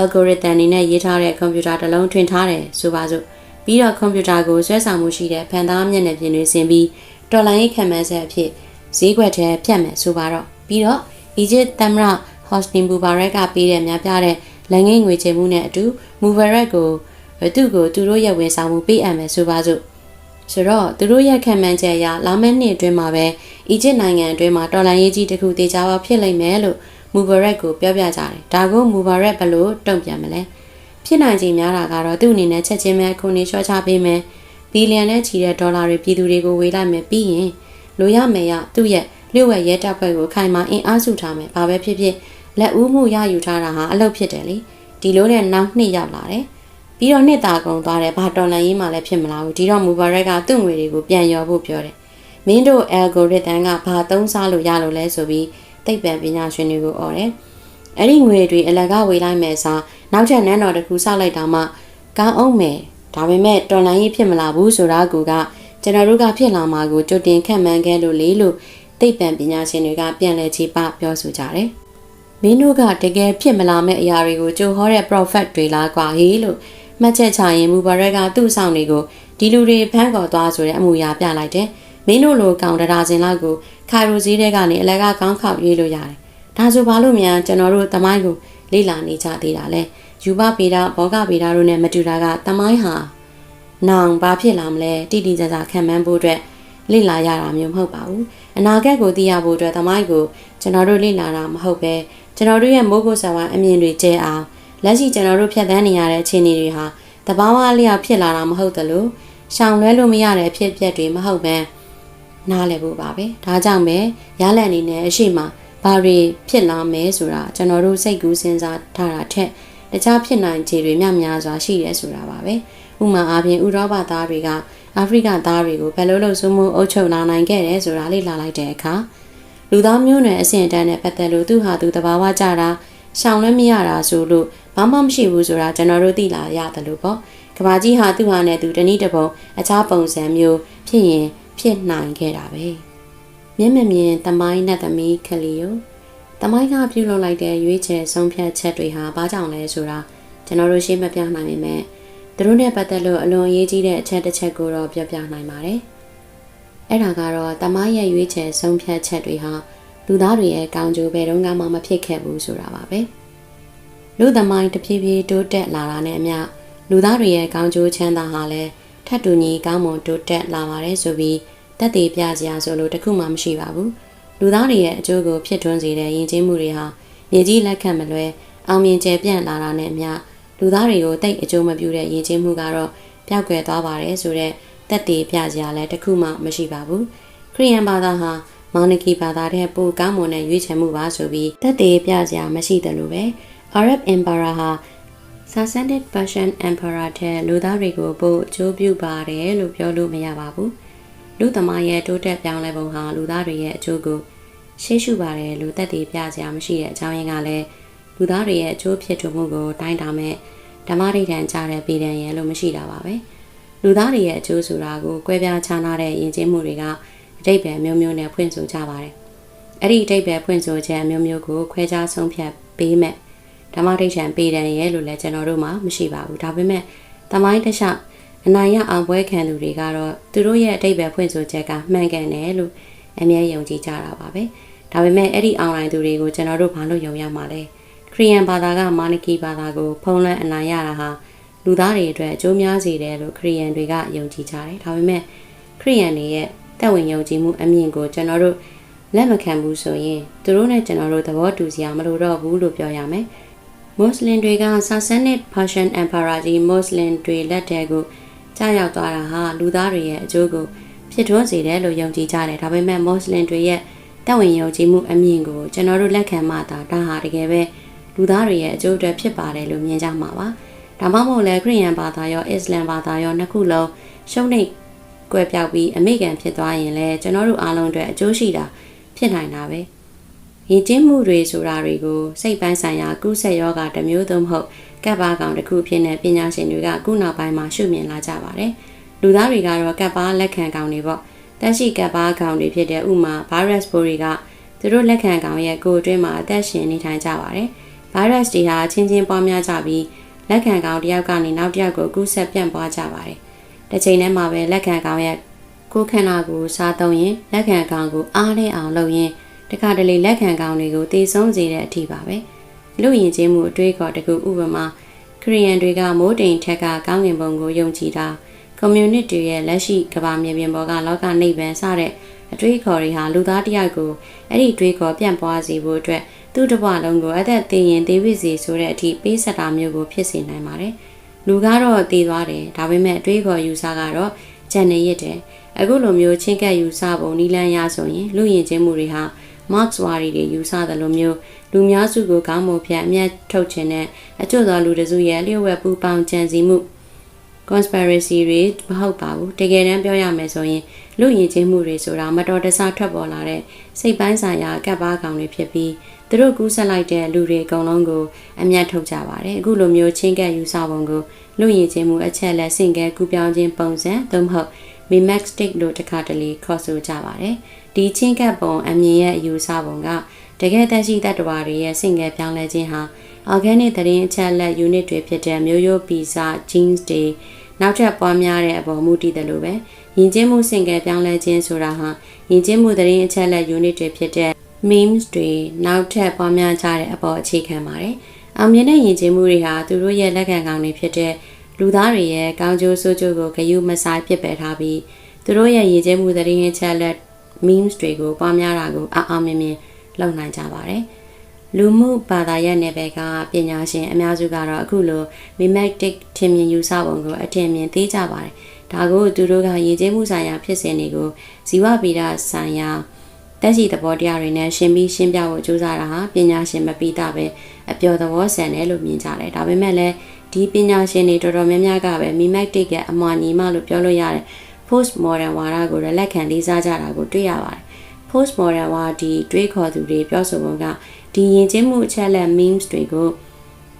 algorithm တွေနဲ့ရေးထားတဲ့ကွန်ပျူတာတစ်လုံးထွင်ထားတယ်ဆိုပါစို့ပြီးတော့ကွန်ပျူတာကိုဆွဲဆောင်မှုရှိတဲ့ဖန်သားမျက်နှာပြင်တွေဆင်ပြီးတော်လိုင်းရေးခံမှန်းချက်အဖြစ်ဈေးကွက်ထဲဖြတ်မယ်ဆိုပါတော့ပြီးတော့အီဂျစ်သမ္မတဟော့စတင်ဘူဘာရက်ကပေးတဲ့များပြတဲ့လက်ငင်းငွေချေမှုနဲ့အတူမူဗရက်ကိုသူ့ကိုသူတို့ရဲ့ဝန်ဆောင်မှုပေးအပ်မယ်ဆိုပါစို့ ဆိုတော့သူတို့ရဲ့ခံမှန်းချက်အရလာမယ့်နှစ်အတွင်းမှာပဲအီဂျစ်နိုင်ငံအတွင်းမှာတော်လန်ရေးကြီးတစ်ခုတေချာပေါဖြစ်လိမ့်မယ်လို့မူဗရက်ကိုပြောပြကြတယ်ဒါကိုမူဗရက်ဘလို့တုံ့ပြန်မလဲဖြစ်နိုင်ခြင်းများတာကတော့သူ့အနေနဲ့ချက်ချင်းပဲခုနေလျှော့ချပေးမယ်ဘီလီယံနဲ့ချီတဲ့ဒေါ်လာတွေပြည်သူတွေကိုဝေလိုက်မယ်ပြီးရင်လိုရမယ်ရသူ့ရဲ့လျှို့ဝှက်ရဲတပ်ဖွဲ့ကိုခိုင်မာအင်အားစုထားမယ်ဘာပဲဖြစ်ဖြစ်လက်ဦးမှုရယူထားတာဟာအလုပ်ဖြစ်တယ်လေဒီလိုနဲ့နောက်နှစ်ရောက်လာတယ် ပြီးတော့နှစ်သာကုန်သွားတယ်ဘာတော်လန်ရေးမှလည်းဖြစ်မလာဘူးဒီတော့မူဘာရက်ကသူ့ငွေတွေကိုပြန်ရောဖို့ပြောတယ်မင်းတို့ algorithm ကဘာသုံးစားလို့ရလို့လဲဆိုပြီးသိပ္ပံပညာရှင်တွေကိုអော်တယ်အဲ့ဒီငွေတွေအလကဝေလိုက်မယ်စားနောက်ထပ်နန်းတော်တစ်ခုစောက်လိုက်တာမှကောင်းအောင်မယ်ဒါပေမဲ့တော်လန်ရေးဖြစ်မလာဘူးဆိုတာကူကကျွန်တော်တို့ကဖြစ်လာမှာကိုကြိုတင်ခန့်မှန်းခဲ့လို့လေလို့သိပ္ပံပညာရှင်တွေကပြန်လည်ခြေပပြောဆိုကြတယ်။မင်းတို့ကတကယ်ဖြစ်မလာမယ့်အရာတွေကိုကြိုဟောတဲ့ prophet တွေလားကွာဟေးလို့ မှတ်ချက်ချရင်မူဘာရက်ကသူ့ဆောင်တွေကိုဒီလူတွေဖမ်းခေါ်သွားဆိုတဲ့အမှုရာပြလိုက်တယ်။မင်းတို့လိုကောင်တရာစင်လောက်ကိုခိုင်ရိုဈေးတဲ့ကနေအလကကောင်းခေါက်ရေးလို့ရတယ်။ဒါဆိုဘာလို့များကျွန်တော်တို့တမိုင်းကိုလေ့လာနေကြသေးတာလဲ။ယူဘပေတာဘောဂပေတာတို့နဲ့မတူတာကတမိုင်းဟာနောင်ဘာဖြစ်လာမလဲတိတိကျကျခံမှန်းဖို့အတွက်လေ့လာရတာမျိုးမဟုတ်ပါဘူးအနာဂတ်ကိုသိရဖို့အတွက်သမိုင်းကိုကျွန်တော်တို့လေ့လာတာမဟုတ်ပဲကျွန်တော်တို့ရဲ့မိုးကုတ်ဆာဝါအမြင်တွေကျဲအောင် လက်ရှိကျွန်တော်တို့ဖြတ်သန်းနေရတဲ့အခြေအနေတွေဟာတဘာဝလျောက်ဖြစ်လာတာမဟုတ်သလိုရှောင်လွဲလို့မရတဲ့ဖြစ်ပျက်တွေမဟုတ်ပဲနားလည်ဖို့ပါပဲဒါကြောင့်ပဲရလန်အနေနဲ့အရှိမဘာတွေဖြစ်လာမဲဆိုတာကျွန်တော်တို့စိတ်ကူးစဉ်းစားထားတာထက်တခြားဖြစ်နိုင်ခြေတွေများများစွာရှိရဲဆိုတာပါပဲဥမာအားဖြင့်ဥရောပသားတွေကအာဖရိကသားတွေကိုဘယ်လိုလုပ်ဆိုမှုအုပ်ချုပ်လာနိုင်ခဲ့တယ်ဆိုတာလေ့လာလိုက်တဲ့အခါလူသားမျိုးနွယ်အဆင့်အတန်းနဲ့ပတ်သက်လို့သူဟာသူတဘာဝကြတာ ရှောင်လည်းမရတာဆိုလို့ဘာမှမရှိဘူးဆိုတာကျွန်တော်တို့သိလာရတယ်လို့ပေါ့ကဘာကြီးဟာသူ့ဟာနဲ့သူတနည်းတစ်ပုံအခြားပုံစံမျိုးဖြစ်ရင်ဖြစ်နိုင်ခဲ့တာပဲမျက်မမြင်တမိုင်းနဲ့သမီးခလီယိုတမိုင်းကပြုလုပ်လိုက်တဲ့ရွေးချယ်ဆုံးဖြတ်ချက်တွေဟာဘာကြောင့်လဲဆိုတာကျွန်တော်တို့ရှင်းမပြနိုင်ပေမဲ့သူတို့နဲ့ပတ်သက်လို့အလွန်အရေးကြီးတဲ့အချက်တစ်ချက်ကိုတော့ပြောပြနိုင်ပါတယ်။အဲ့ဒါကတော့တမိုင်းရဲ့ရွေးချယ်ဆုံးဖြတ်ချက်တွေဟာ လူသားတွေရဲ့ကောင်းကျိုးဘယ်တော့မှမဖြစ်ခဲ့ဘူးဆိုတာပါပဲ။လူသမိုင်းတဖြည်းဖြည်းတိုးတက်လာတာနဲ့အမျှလူသားတွေရဲ့ကောင်းကျိုးချမ်းသာဟာလည်းထပ်တူညီကောင်းမွန်တိုးတက်လာပါတယ်ဆိုပြီးတက်သေးပြစရာဆိုလို့တခုမှမရှိပါဘူး။လူသားတွေရဲ့အကျိုးကိုဖြစ်ထွန်းစေတဲ့ယဉ်ကျေးမှုတွေဟာမြေကြီးလက်ခံမလွဲအောင်မြင်ကျယ်ပြန့်လာတာနဲ့အမျှလူသားတွေကိုတိတ်အကျိုးမပြုတဲ့ယဉ်ကျေးမှုကတော့ပျောက်ကွယ်သွားပါတယ်ဆိုတော့တက်တည်ပြစရာလည်းတခုမှမရှိပါဘူးခရိယန်ဘာသာဟာ မောင်နကီဘာသာတဲ့ပိုကောင်းမွန်တဲ့ရွေးချယ်မှုပါဆိုပြီးတက်သေးပြစရာမရှိတယ်လို့ပဲ Arab Emperor ဟာ Sassanid Persian Emperor တဲ့လူသားတွေကိုပို့အကျိုးပြုပါတယ်လို့ပြောလို့မရပါဘူးလူသမားရဲ့တိုးတက်ပြောင်းလဲပုံဟာလူသားတွေရဲ့အကျိုးကိုရှေ့ရှုပါတယ်လို့တက်သေးပြစရာမရှိတဲ့အကြောင်းရင်းကလည်းလူသားတွေရဲ့အကျိုးဖြစ်ထွန်းမှုကိုတိုင်းတာမဲ့ဓမ္မဒိဋ္ဌံကြားတဲ့ပြည်တံရဲ့လို့မရှိတာပါပဲလူသားတွေရဲ့အကျိုးဆိုတာကိုကွဲပြားခြားနားတဲ့ယဉ်ကျေးမှုတွေက အတိတ်ပဲမျိုးမျိုးနဲ့ဖွင့်ဆိုကြပါတယ်အဲ့ဒီအတိတ်ပဲဖွင့်ဆိုချက်မျိုးမျိုးကိုခွဲခြားဆုံးဖြတ်ပေးမဲ့ဓမ္မဒိဋ္ဌံပြည်တံရဲ့လို့လည်းကျွန်တော်တို့မှမရှိပါဘူးဒါပေမဲ့တမိုင်းတစ်လျှောက်အနိုင်ရအောင်ပွဲခံသူတွေကတော့သူတို့ရဲ့အတိတ်ပဲဖွင့်ဆိုချက်ကမှန်ကန်တယ်လို့အမြဲယုံကြည်ကြတာပါပဲဒါပေမဲ့အဲ့ဒီအွန်လိုင်းသူတွေကိုကျွန်တော်တို့ဘာလို့ယုံရမှာလဲခရီးယန်ဘာသာကမာနကီဘာသာကိုဖုံးလွှမ်းအနိုင်ရတာဟာလူသားတွေအတွက်အကျိုးများစေတယ်လို့ခရီးယန်တွေကယုံကြည်ကြတယ်ဒါပေမဲ့ခရီးယန်တွေရဲ့ တက်ဝင်ယုံကြည်မှုအမြင့်ကိုကျွန်တော်တို့လက်မခံဘူးဆိုရင်သူတို့နဲ့ကျွန်တော်တို့သဘောတူစရာမလိုတော့ဘူးလို့ပြောရမယ်မွတ်စလင်တွေကဆာဆန်နစ် Persian Emperor ကြီးမွတ်စလင်တွေလက်ထဲကိုကြားရောက်သွားတာဟာလူသားတွေရဲ့အကျိုးကိုဖြစ်ထွန်းစေတယ်လို့ယုံကြည်ကြတယ်ဒါပေမဲ့မွတ်စလင်တွေရဲ့တက်ဝင်ယုံကြည်မှုအမြင့်ကိုကျွန်တော်တို့လက်ခံမှသာဒါဟာတကယ်ပဲလူသားတွေရဲ့အကျိုးအတွက်ဖြစ်ပါတယ်လို့မြင်ကြမှာပါဒါမှမဟုတ်လဲခရစ်ယာန်ဘာသာရောအစ္စလမ်ဘာသာရောနှစ်ခုလုံးရှုံးနိမ့် ကွဲပြောက်ပြီးအမေရိကန်ဖြစ်သွားရင်လည်းကျွန်တော်တို့အားလုံးအတွက်အကျိုးရှိတာဖြစ်နိုင်တာပဲယဉ်ကျေးမှုတွေဆိုတာတွေကိုစိတ်ပိုင်းဆိုင်ရာကုသယောဂတစ်မျိုးသုံးမဟုတ်ကပ်ပါကောင်တစ်ခုဖြစ်တဲ့ပညာရှင်တွေကခုနောက်ပိုင်းမှာရှုမြင်လာကြပါတယ်လူသားတွေကတော့ကပ်ပါလက်ခံကောင်တွေပေါ့တက်ရှိကပ်ပါကောင်တွေဖြစ်တဲ့ဥမာ virus ပိုးတွေကသူတို့လက်ခံကောင်ရဲ့ကိုယ်အတွင်းမှာအသက်ရှင်နေထိုင်ကြပါတယ် virus တွေဟာချင်းချင်းပွားများကြပြီးလက်ခံကောင်တယောက်ကနေနောက်တစ်ယောက်ကိုကူးဆက်ပြန့်ပွားကြပါတယ် တစ်ချိန်တည်းမှာပဲလက်ခံကောင်ရဲ့ကိုယ်ခန္ဓာကိုစားသုံးရင်လက်ခံကောင်ကိုအားလဲအောင်လုပ်ရင်တခါတလေလက်ခံကောင်တွေကိုတည်ဆုံးစေတဲ့အထိပါပဲလူရင်ချင်းမှုအတွေးခေါ်တကူဥပမာခရီးယန်တွေကမိုးတိမ်ထက်ကကောင်းကင်ဘုံကိုယုံကြည်တာကွန်မြူနတီရဲ့လက်ရှိကမ္ဘာမြေပြင်ပေါ်ကလောကနိဗ္ဗာန်စတဲ့အတွေးခေါ်တွေဟာလူသားတယောက်ကိုအဲ့ဒီတွေးခေါ်ပြန့်ပွားစေဖို့အတွက်သူ့တစ်ဘလုံးကိုအသက်သေးရင်သေးဝိစီဆိုတဲ့အထိပေးဆက်တာမျိုးကိုဖြစ်စေနိုင်ပါတယ်။ လူကတော့တည်သွားတယ်ဒါပေမဲ့အတွေးခေါ်ယူဆကတော့ဂျန်နေရစ်တယ်။အခုလိုမျိုးချင်းကပ်ယူဆပုံနီလန်းရဆိုရင်လူရင်ချင်းမှုတွေဟာ Marx ဝါရီတွေယူဆသလိုမျိုးလူများစုကိုကောင်းမွန်ဖြတ်အမျက်ထုတ်ခြင်းနဲ့အကျို့သောလူတစုရဲ့လျှို့ဝှက်ပူပေါင်းကြံစည်မှု conspiracy တွေမဟုတ်ပါဘူးတကယ်တမ်းပြောရမယ်ဆိုရင်လူယဉ်ကျေးမှုတွေဆိုတာမတော်တဆထွက်ပေါ်လာတဲ့စိတ်ပိုင်းဆိုင်ရာကပ်ပါကောင်တွေဖြစ်ပြီး သူတို့ကူးဆက်လိုက်တဲ့လူတွေအကုန်လုံးကိုအမျက်ထုတ်ကြပါတယ်အခုလိုမျိုးချင်းကပ်ယူဆပုံကိုလူယဉ်ကျေးမှုအချက်လက်ဆင့်ကဲကူပြောင်းခြင်းပုံစံသို့မဟုတ် mimetic လို့တစ်ခါတလေခေါ်ဆိုကြပါတယ်ဒီချင်းကပ်ပုံအမြင်ရဲ့အယူဆပုံကတကယ်တရှိတတ္တဝါတွေရဲ့ဆင့်ကဲပြောင်းလဲခြင်းဟာ organic သတင်းအချက်လက် unit တွေဖြစ်တဲ့မျိုးရိုးဗီဇ genes တွေနောက်ထပ်ပွားများတဲ့အပေါ်မူတည်တယ်လို့ပဲယဉ်ကျေးမှုစင်ကယ်ပြောင်းလဲခြင်းဆိုတာဟာယဉ်ကျေးမှုသတင်းအချက်အလက် unit တွေဖြစ်တဲ့ memes တွေနောက်ထပ်ပွားများကြတဲ့အပေါ်အခြေခံပါတယ်။အောင်မြင်တဲ့ယဉ်ကျေးမှုတွေဟာသူတို့ရဲ့လက်ခံကောင်းတွေဖြစ်တဲ့လူသားတွေရဲ့ကောင်းကျိုးဆိုးကျိုးကိုဂရုမစိုက်ဖြစ်ပယ်ထားပြီးသူတို့ရဲ့ယဉ်ကျေးမှုသတင်းအချက်အလက် memes တွေကိုပွားများတာကိုအအောင်မြင်မြင်လုပ်နိုင်ကြပါတယ်။လူမှုဘာသာရပ်နယ်ပယ်ကပညာရှင်အများစုကတော့အခုလို mimetic ထင်မြင်ယူဆပုံကိုအထင်မြင်သေးကြပါတယ်။ဒါကိုသူတို့ကရည်ကျမှုဆိုင်ရာဖြစ်စဉ်တွေကိုဇီဝဗေဒဆိုင်ရာ တက်ရှိသဘောတရားတွေနဲ့ရှင်းပြီးရှင်းပြဖို့ကြိုးစားတာဟာပညာရှင်မပြီးတာပဲအပျော်သဘောဆန်တယ်လို့မြင်ကြတယ်။ဒါပေမဲ့လည်းဒီပညာရှင်တွေတော်တော်များများကပဲ mimetic ရဲ့အမွာညီမလို့ပြောလို့ရတယ်။ post modern ဝါဒကိုလည်းလက်ခံလေးစားကြတာကိုတွေ့ရပါတယ်။ post modern ဝါဒီတွေးခေါ်သူတွေပြောဆိုပုံကဒီယဉ်ကျေးမှုအချက်လက် memes တွေကို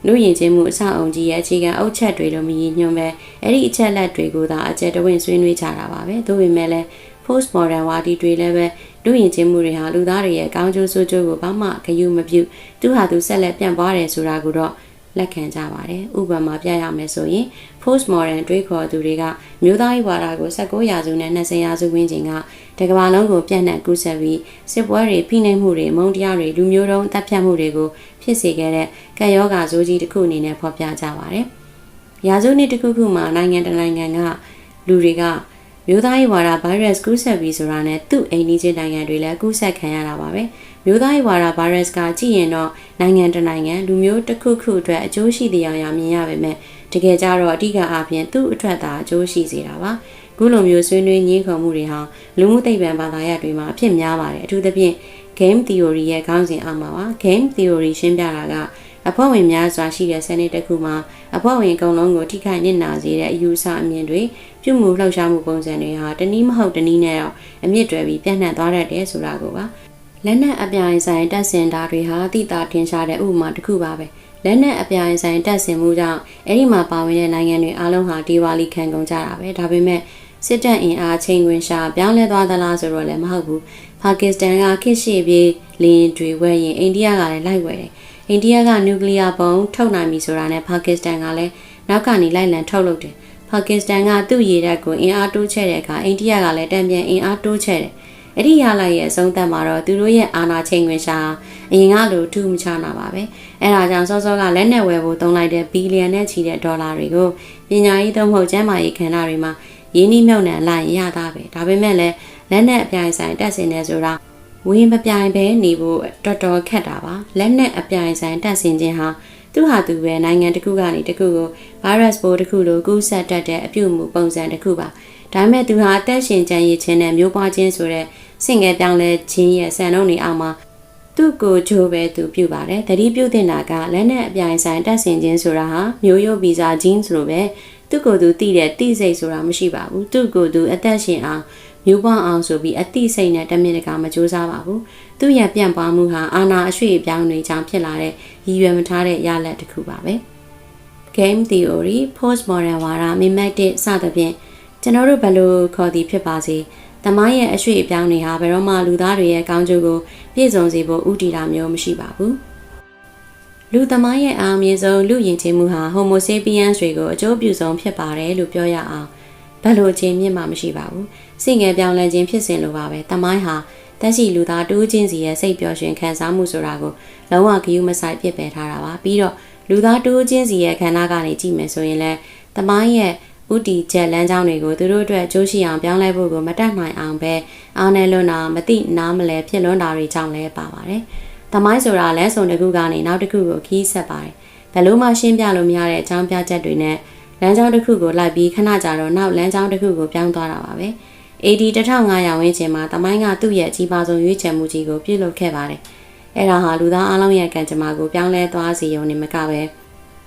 လူယဉ်ကျေးမှုအဆောက်အုံကြီးရဲ့အခြေခံအုတ်ချက်တွေလိုမရည်ညွှန်းပဲအဲ့ဒီအချက်လက်တွေကိုသာအကျယ်တဝင့်ဆွေးနွေးကြတာပါပဲသို့ပေမဲ့လည်း post modern ဝါဒီတွေလည်းပဲလူယဉ်ကျေးမှုတွေဟာလူသားတွေရဲ့ကောင်းကျိုးဆိုးကျိုးကိုဘာမှဂရုမပြုသူဟာသူဆက်လက်ပြန့်ပွားတယ်ဆိုတာကိုတော့လက်ခံကြပါတယ်။ဥပမာပြရမယ်ဆိုရင် post modern တွေးခေါ်သူတွေကမျိုးသားရေးဝါဒကို19ရာစုနဲ့20ရာစုဝန်းကျင်ကတကမ္ဘာလုံးကိုပြန့်နှံ့ကူးစက်ပြီးစစ်ပွဲတွေဖိနှိပ်မှုတွေမုန်းတရားတွေလူမျိုးတုံးတပ်ဖြတ်မှုတွေကိုဖြစ်စေခဲ့တဲ့ကံယောဂါဇိုးကြီးတစ်ခုအနေနဲ့ဖော်ပြကြပါတယ်။ရာစုနှစ်တစ်ခုခုမှာနိုင်ငံတကာနိုင်ငံကလူတွေက မျိုးသားရေးဝါဒဗိုင်းရပ်စ်ကူးစက်ပြီးဆိုတာနဲ့သူ့အိမ်နီးချင်းနိုင်ငံတွေလည်းကူးစက်ခံရတာပါပဲမျိုးသားရေးဝါဒဗိုင်းရပ်စ်ကကြည့်ရင်တော့နိုင်ငံတနိုင်ငံလူမျိုးတစ်ခုခုအတွက်အကျိုးရှိတဲ့အရာမြင်ရပါမယ်တတကယ်ကြတော့အဓိကအားဖြင့်သူ့အထွက်သာအကျိုးရှိစေတာပါခုလိုမျိုးဆွေးနွေးညှင်းခုန်မှုတွေဟာလူမှုသိပ္ပံဘာသာရပ်တွေမှာအဖြစ်များပါတယ်အထူးသဖြင့် game theory ရဲ့ခေါင်းစဉ်အောက်မှာပါ game theory ရှင်းပြတာက အဖွဲ့ဝင်များစွာရှိတဲ့စနစ်တစ်ခုမှာအဖွဲ့ဝင်အကုန်လုံးကိုထိခိုက်နစ်နာစေတဲ့အယူအဆအမြင်တွေပြုမှုလှုပ်ရှားမှုပုံစံတွေဟာတနည်းမဟုတ်တနည်းနဲ့တော့အမြင့်တွယ်ပြီးပြန့်နှံ့သွားတတ်တယ်ဆိုတာကိုပါလက်နက်အပြိုင်ဆိုင်တပ်ဆင်တာတွေဟာတိတာထင်ရှားတဲ့ဥပမာတစ်ခုပါပဲလက်နက်အပြိုင်ဆိုင်တပ်ဆင်မှုကြောင့်အဲ့ဒီမှာပါဝင်တဲ့နိုင်ငံတွေအားလုံးဟာဒီဝါလီခံကုန်ကြတာပဲဒါပေမဲ့စစ်တပ်အင်အားချိန်ခွင်ရှာပြောင်းလဲသွားသလားဆိုတော့လည်းမဟုတ်ဘူးပါကစ္စတန်ကခေတ်ရှိပြေးလင်းတွေဝဲရင်အိန္ဒိယကလည်းလိုက်ဝဲတယ် အိန္ဒိယကနျူကလ িয়ার ဘုံထုတ်နိုင်ပြီဆိုတာနဲ့ပါကစ္စတန်ကလည်းနောက်ကနေလိုက်လံထုတ်လုပ်တယ်ပါကစ္စတန်ကသူ့ရေတပ်ကိုအင်အားတိုးချဲ့တဲ့အခါအိန္ဒိယကလည်းတံပြန်အင်အားတိုးချဲ့တယ်အဲ့ဒီရလိုက်ရဲ့အဆုံးသတ်မှာတော့သူတို့ရဲ့အာဏာချိန်ခွင်ရှာအရင်ကလိုထူးမခြားနာပါပဲအဲ့ဒါကြောင့်စောစောကလက်နက်ဝယ်ဖို့သုံးလိုက်တဲ့ဘီလီယံနဲ့ချီတဲ့ဒေါ်လာတွေကိုပညာရေးသုံးဖို့ကျန်းမာရေးခန္ဓာတွေမှာရင်းနှီးမြှုပ်နှံလိုက်ရတာပဲဒါပေမဲ့လည်းလက်နက်အပြိုင်ဆိုင်တက်စင်နေဆိုတာ ဝင်းမပြိုင်ပဲနေဖို့တော်တော်ခက်တာပါလက်နက်အပြိုင်ဆိုင်တက်စင်ခြင်းဟာသူဟာသူပဲနိုင်ငံတစ်ခုကနေတစ်ခုကို virus ပိုးတစ်ခုလိုကူးစက်တတ်တဲ့အပြုအမူပုံစံတစ်ခုပါဒါပေမဲ့သူဟာအသက်ရှင်ကြံရည်ခြင်းနဲ့မျိုးပွားခြင်းဆိုတဲ့စင်ငယ်ပြောင်းလဲခြင်းရဲ့စံနှုန်းတွေအောက်မှာသူ့ကိုဂျိုးပဲသူပြုပါတယ်တတိပြုတင်တာကလက်နဲ့အပြိုင်ဆိုင်တက်ဆင်ခြင်းဆိုတာဟာမျိုးရိုးဗီဇ genes လိုပဲသူ့ကိုယ်သူတည်တဲ့တိစိတ်ဆိုတာမရှိပါဘူးသူ့ကိုယ်သူအသက်ရှင်အောင် မျိုးပွားအောင်ဆိုပြီးအတိစိတ်နဲ့တမင်တကာမကြိုးစားပါဘူးသူ့ရဲ့ပြန့်ပွားမှုဟာအာနာအရွှေ့အပြောင်းတွေကြောင့်ဖြစ်လာတဲ့ရည်ရွယ်မထားတဲ့ရလဒ်တစ်ခုပါပဲ game theory postmodern ဝါဒ mimetic စသဖြင့်ကျွန်တော်တို့ဘယ်လိုခေါ်သည်ဖြစ်ပါစေတမိုင်းရဲ့အရွှေ့အပြောင်းတွေဟာဘယ်တော့မှလူသားတွေရဲ့ကောင်းကျိုးကိုပြည့်စုံစေဖို့ဥတီတာမျိုးမရှိပါဘူးလူသမိုင်းရဲ့အာမြင့်ဆုံးလူယဉ်ကျေးမှုဟာ Homo sapiens တွေကိုအကျိုးပြုဆုံးဖြစ်ပါတယ်လို့ပြောရအောင် ဘယ်လိုအချင်းမြင့်မှမရှိပါဘူးစိတ်ငယ်ပြောင်းလဲခြင်းဖြစ်စဉ်လိုပါပဲတမိုင်းဟာတက်ရှိလူသားတူးချင်းစီရဲ့စိတ်ပျော်ရွှင်ခံစားမှုဆိုတာကိုလုံးဝဂရုမစိုက်ပြစ်ပယ်ထားတာပါပြီးတော့လူသားတူးချင်းစီရဲ့ခန္ဓာကနေကြည့်မယ်ဆိုရင်လည်းတမိုင်းရဲ့ဥတီချက်လမ်းကြောင်းတွေကိုသူတို့အတွက်အကျိုးရှိအောင်ပြောင်းလဲဖို့ကိုမတတ်နိုင်အောင်ပဲအားနဲ့လွန်းတာမသိနားမလဲဖြစ်လွန်းတာတွေကြောင့်လည်းပါပါတယ်။တမိုင်းဆိုတာလဲဆုံတစ်ခုကနေနောက်တစ်ခုကိုခီးဆက်ပါတယ်။ဘယ်လို့မှရှင်းပြလို့မရတဲ့အကြောင်းပြချက်တွေနဲ့ လမ်းကြောင်းတစ်ခုကိုလိုက်ပြီးခဏကြာတော့နောက်လမ်းကြောင်းတစ်ခုကိုပြောင်းသွားတာပါပဲ။ AD 1500ဝန်းကျင်မှာတမိုင်းကသူ့ရဲ့အကြီးပါဆုံးရွေးချယ်မှုကြီးကိုပြုလုပ်ခဲ့ပါတယ်။အဲ့ဒါဟာလူသားအလုံးရဲ့ကံကြမ္မာကိုပြောင်းလဲသွားစေရုံနဲ့မကပဲ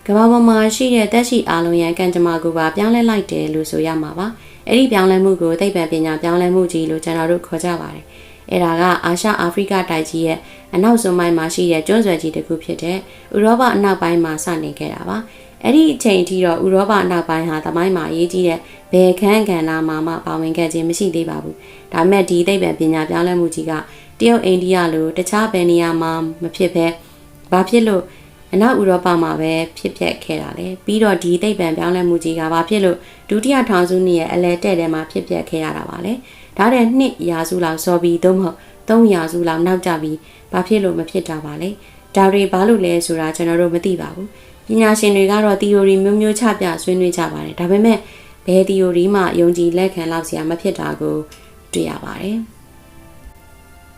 ကမ္ဘာပေါ်မှာရှိတဲ့တက်ရှိအားလုံးရဲ့ကံကြမ္မာကိုပါပြောင်းလဲလိုက်တယ်လို့ဆိုရမှာပါအဲ့ဒီပြောင်းလဲမှုကိုသိပ္ပံပညာပြောင်းလဲမှုကြီးလို့ကျွန်တော်တို့ခေါ်ကြပါတယ်အဲ့ဒါကအာရှအာဖရိကတိုက်ကြီးရဲ့အနောက်ဆုံးပိုင်းမှာရှိတဲ့ကျွန်းဆွယ်ကြီးတစ်ခုဖြစ်တဲ့ဥရောပအနောက်ပိုင်းမှာစတင်ခဲ့တာပါ အဲ့ဒီအချိန်အထိတော့ဥရောပအနောက်ပိုင်းဟာသမိုင်းမှာအရေးကြီးတဲ့ဘယ်ခန်းကဏ္ဍမှာမှပါဝင်ခဲ့ခြင်းမရှိသေးပါဘူးဒါပေမဲ့ဒီသိပ္ပံပညာပြောင်းလဲမှုကြီးကတရုတ်အိန္ဒိယလိုတခြားဘယ်နေရာမှာမဖြစ်ဘဲဘာဖြစ်လို့အနောက်ဥရောပမှာပဲဖြစ်ပျက်ခဲ့တာလေပြီးတော့ဒီသိပ္ပံပြောင်းလဲမှုကြီးကဘာဖြစ်လို့ဒုတိယထောင်စုနှစ်ရဲ့အလဲတဲ့ထဲမှာဖြစ်ပျက်ခဲ့ရတာပါလေဒါတဲ့နှစ်ရာစုလောက်စောပြီးသို့မဟုတ်သုံးရာစုလောက်နောက်ကျပြီးဘာဖြစ်လို့မဖြစ်တာပါလဲဒါတွေဘာလို့လဲဆိုတာကျွန်တော်တို့မသိပါဘူး ပညာရှင်တွေကတော့ theory မျိုးမျိုးချပြဆွေးနွေးကြပါတယ်ဒါပေမဲ့ဘယ် theory မှယုံကြည်လက်ခံလောက်စရာမဖြစ်တာကိုတွေ့ရပါတယ်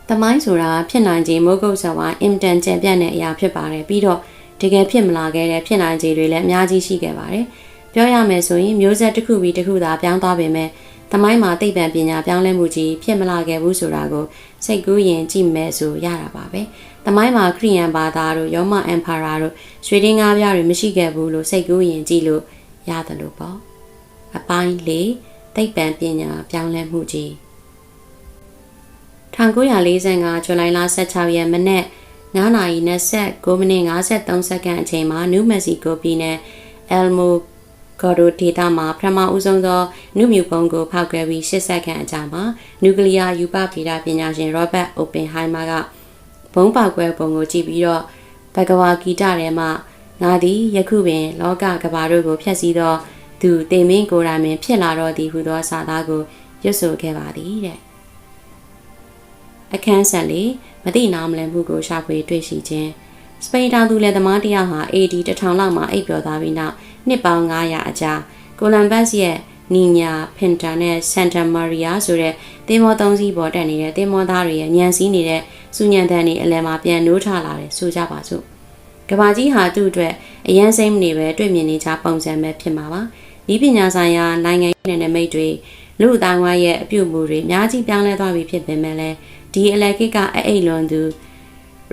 တမိုင်းဆိုတာဖြစ်နိုင်ခြင်းမိုးကုတ်ဆဝါအင်တန်ကြံပြန့်တဲ့အရာဖြစ်ပါတယ်ပြီးတော့တကယ်ဖြစ်မလာခဲ့တဲ့ဖြစ်နိုင်ခြေတွေလည်းအများကြီးရှိခဲ့ပါတယ်။ပြောရမယ်ဆိုရင်မျိုးဆက်တစ်ခုပြီးတစ်ခုသာပြောင်းသွားပေမဲ့ သမိုင်းမှာသိပ္ပံပညာပြောင်းလဲမှုကြီးဖြစ်မလာခဲ့ဘူးဆိုတာကိုစိတ်ကူးရင်ကြည့်မယ်ဆိုရတာပါပဲ။သမိုင်းမှာခရီးယန်ဘာသာတို့ရောမအမ်ပါရာတို့ရွှေတင်းငါးပြားတွေမရှိခဲ့ဘူးလို့စိတ်ကူးရင်ကြည့်လို့ရတယ်လို့ပေါ့။အပိုင်း၄သိပ္ပံပညာပြောင်းလဲမှုကြီး1945ဇူလိုင်လ16ရက်မနေ့9နာရီ29မိနစ်53စက္ကန့်အချိန်မှာနယူးမက္ကဆီကိုပြည်နယ်အယ်မို ဂေါ်ဒိုဒေတာမှာပထမဦးဆုံးသောနုမြူပုံကိုဖောက်ခွဲပြီး10စက္ကန့်အကြာမှာနျူကလ িয়ার ယူပဗေဒပညာရှင်ရောဘတ်အိုပင်ဟိုင်မာကဘုံပေါက်ကွဲပုံကိုကြည့်ပြီးတော့ဘဂဝါဂီတထဲမှာငါသည်ယခုပင်လောကကဘာတို့ကိုဖျက်ဆီးသောသူတေမင်းကိုယ်တိုင်ပင်ဖြစ်လာတော့သည်ဟုသောစာသားကိုရွတ်ဆိုခဲ့ပါသည်တဲ့အခန်းဆက်လေးမသိနားမလည်မှုကိုရှာဖွေတွေ့ရှိခြင်းစပိန်တောင်သူလယ်သမားတယောက်ဟာ AD တစ်ထောင်လောက်မှာအိပ်ပျော်သွားပြီးနောက် နှစ်ပေါင်း900အကြာကိုလံဘတ်ရဲ့နီညာဖင်တာနဲ့ဆန်တာမာရီယာဆိုတဲ့သင်္ဘောသုံးစီးပေါ်တက်နေတဲ့သင်္ဘောသားတွေရဲ့ညံစည်းနေတဲ့စူညံတန်တွေအလယ်မှာပြန်နိုးထလာတယ်ဆိုကြပါစို့ကဘာကြီးဟာသူ့အတွက်အရန်စိမ့်မနေပဲတွေ့မြင်နေကြပုံစံပဲဖြစ်မှာပါဤပညာဆိုင်ရာနိုင်ငံရေးနယ်နိမိတ်တွေလူအတိုင်းဝိုင်းရဲ့အပြုအမူတွေအများကြီးပြောင်းလဲသွားပြီဖြစ်ပေမဲ့လည်းဒီအလက်ကစ်ကအအိတ်လွန်သူ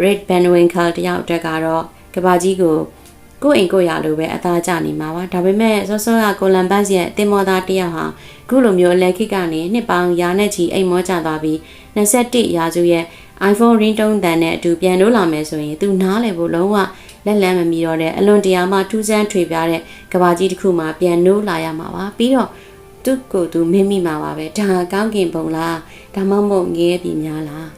Red Benwinkle တယောက်အတွက်ကတော့ကဘာကြီးကို ကိုယ့်အိမ်ကိုယ့်ရလိုပဲအသားကျနေမှာပါဒါပေမဲ့စောစောကကိုလံဘတ်ရဲ့တင်မောသားတယောက်ဟာခုလိုမျိုးအလက်ကစ်ကနေနှစ်ပေါင်းရာနဲ့ချီအိမ်မောကျသွားပြီး21ရာစုရဲ့ iPhone ringtone တန်နဲ့အတူပြန်လို့လာမယ်ဆိုရင်သူနားလည်ဖို့လုံးဝလက်လန်းမမီတော့တဲ့အလွန်တရာမှထူးဆန်းထွေပြားတဲ့ကဘာကြီးတစ်ခုမှပြန်နိုးလာရမှာပါပြီးတော့သူ့ကိုယ်သူမင်းမိမှာပါပဲဒါကောင်းကင်ပုံလားဒါမှမဟုတ်ငရဲပြည်များလား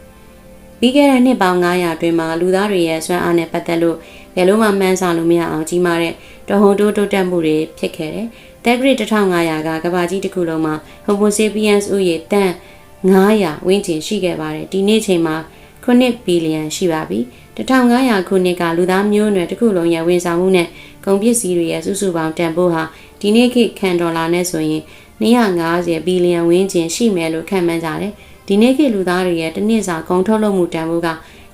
ပြီးခဲ့တဲ့နှစ်ပေါင်း900အတွင်းမှာလူသားတွေရဲ့စွမ်းအားနဲ့ပတ်သက်လို့ ဘယ်လို့မှမှန်းဆလို့မရအောင်ကြီးမားတဲ့တဟုန်တိုးတိုးတက်မှုတွေဖြစ်ခဲ့တယ်။တက်ဂရစ်1500ကကဘာကြီးတစ်ခုလုံးမှာ Homo sapiens ဥယျာဉ်တန်900ဝန်းကျင်ရှိခဲ့ပါတယ်။ဒီနေ့ချိန်မှာ9ဘီလီယံရှိပါပြီ။1500ခုနှစ်ကလူသားမျိုးနွယ်တစ်ခုလုံးရဲ့ဝန်ဆောင်မှုနဲ့ကုန်ပစ္စည်းတွေရဲ့စုစုပေါင်းတန်ဖိုးဟာဒီနေ့ခေတ်ကန်ဒေါ်လာနဲ့ဆိုရင်250ဘီလီယံဝန်းကျင်ရှိမယ်လို့ခန့်မှန်းကြတယ်။ဒီနေ့ခေတ်လူသားတွေရဲ့တစ်နှစ်စာကုန်ထုတ်လုပ်မှုတန်ဖိုးက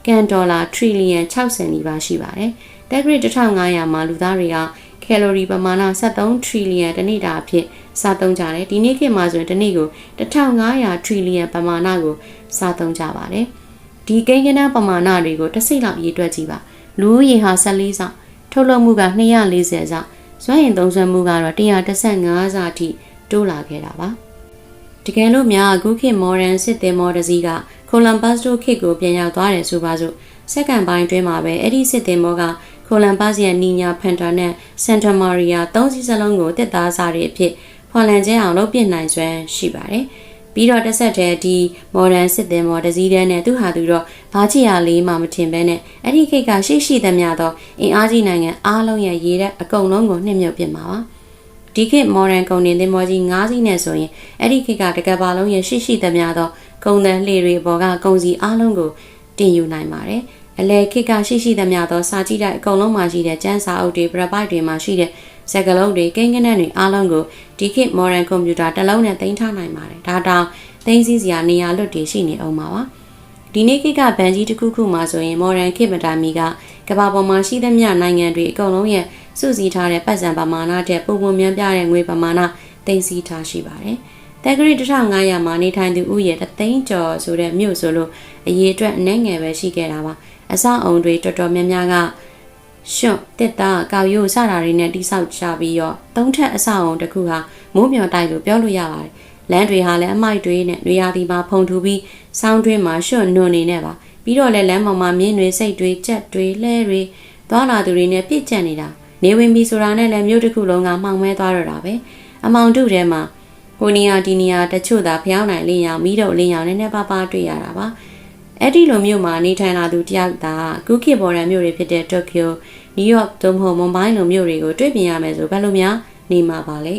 ကန်ဒေါ်လာထရီလီယံ60နီးပါးရှိပါတယ်။တက်ဂရစ်1500မှာလူသားတွေကကယ်လိုရီပမာဏ73ထရီလီယံတစ်နေ့တာအဖြစ်စားသုံးကြတယ်။ဒီနေ့ခေတ်မှာဆိုရင်တစ်နေ့ကို1500ထရီလီယံပမာဏကိုစားသုံးကြပါတယ်။ဒီကိန်းဂဏန်းပမာဏတွေကိုတစ်စိတ်လောက်ရေးတွက်ကြည့်ပါ။လူဦးရေဟာ14ဆထုတ်လုပ်မှုက240ဆစွမ်းရင်သုံးစွဲမှုကတော့135ဆအထိတိုးလာခဲ့တာပါ။တကယ်လို့များအခုခေတ် modern စစ်သည်မော်ဒစီက ကိုလမ်ဘတ်တို့ခေတ်ကိုပြန်ရောက်သွားတယ်ဆိုပါစို့စက္ကန့်ပိုင်းတွင်းမှာပဲအဲ့ဒီစစ်သည်မောကကိုလမ်ဘတ်ရဲ့နီညာဖန်တာနဲ့စန်တာမာရီယာသုံးစီးစလုံးကိုတစ်သားစားတွေအဖြစ်ဖော်လန်ကျဲအောင်လုပ်ပြနိုင်စွမ်းရှိပါတယ်။ပြီးတော့တစ်ဆက်တည်းဒီ modern စစ်သည်မော်ဒစီတဲ့နဲ့သူဟာသူတော့ဘာချီယာလေးမှမထင်ပဲနဲ့အဲ့ဒီခေတ်ကရှိရှိသမျှသောအင်အားကြီးနိုင်ငံအားလုံးရဲ့ရေတဲ့အကုန်လုံးကိုနှိမ့်မြုပ်ပြစ်မှာပါ။ဒီခေတ် modern ကုန်တင်သင်္ဘောကြီး၅စီးနဲ့ဆိုရင်အဲ့ဒီခေတ်ကတကယ်ပါလုံးရဲ့ရှိရှိသမျှသော ကုံတန်လှေတွေပေါ်ကကုံစီအားလုံးကိုတင်ယူနိုင်ပါတယ်။အလဲခေတ်ကရှိရှိသမျှသောစာကြည့်တဲ့အကုန်လုံးမှာရှိတဲ့ကျန်းစာအုပ်တွေပရပိုက်တွေမှာရှိတဲ့စက်ကလုံးတွေကိန်းကနန်းတွေအားလုံးကိုဒီခေတ် modern computer တစ်လုံးနဲ့တင်ထားနိုင်ပါတယ်။ဒါတောင်သိသိစရာနေရာလွတ်တွေရှိနေအောင်ပါပါ။ဒီနေ့ခေတ်ကဗန်ကြီးတစ်ခုခုမှာဆိုရင် modern ခေတ်မတိုင်မီကကမ္ဘာပေါ်မှာရှိသမျှနိုင်ငံတွေအကုန်လုံးရဲ့စုစည်းထားတဲ့ပတ်စံပမာဏတဲ့ပုံပုံများပြတဲ့ငွေပမာဏသိသိထားရှိပါတယ်။ တက်ကရီ1500မှာနေထိုင်သူဥယေတသိန်းကျော်ဆိုတဲ့မြို့ဆိုလို့အရေးအတွက်အနှဲငယ်ပဲရှိခဲ့တာပါအစအုံတွေတော်တော်များများကရှွန့်တစ်သားကောက်ရိုးစတာတွေနဲ့တိဆောက်ကြပြီးတော့သုံးထပ်အစအုံတစ်ခုဟာမိုးမျောတိုက်လို့ပြောလို့ရပါတယ်လမ်းတွေဟာလည်းအမိုက်တွေနဲ့နေရာဒီမှာဖုံထူပြီးစောင်းတွင်းမှာရှွန့်နွန်နေနဲ့ပါပြီးတော့လည်းလမ်းပေါ်မှာမြင်းတွေစိတ်တွေကြက်တွေလှဲတွေသွားလာသူတွေနဲ့ပြစ်ကျက်နေတာနေဝင်ပြီဆိုတာနဲ့လည်းမြို့တစ်ခုလုံးကမှောင်မဲသွားတော့တာပဲအမောင်တုထဲမှာ ဟိုနေရာဒီနေရာတချို့သာဖျောင်းနိုင်လင်းရောင်မိတော့လင်းရောင်နည်းနည်းပါးပါးတွေ့ရတာပါအဲ့ဒီလိုမျိုးမှာနေထိုင်လာသူတယောက်သာကုခိဘော်ရန်မြို့တွေဖြစ်တဲ့တိုကျိုနယူးယောက်သို့မဟုတ်မွန်ဘိုင်းလိုမြို့တွေကိုတွေ့မြင်ရမယ်ဆိုဘယ်လိုများနေမှာပါလဲ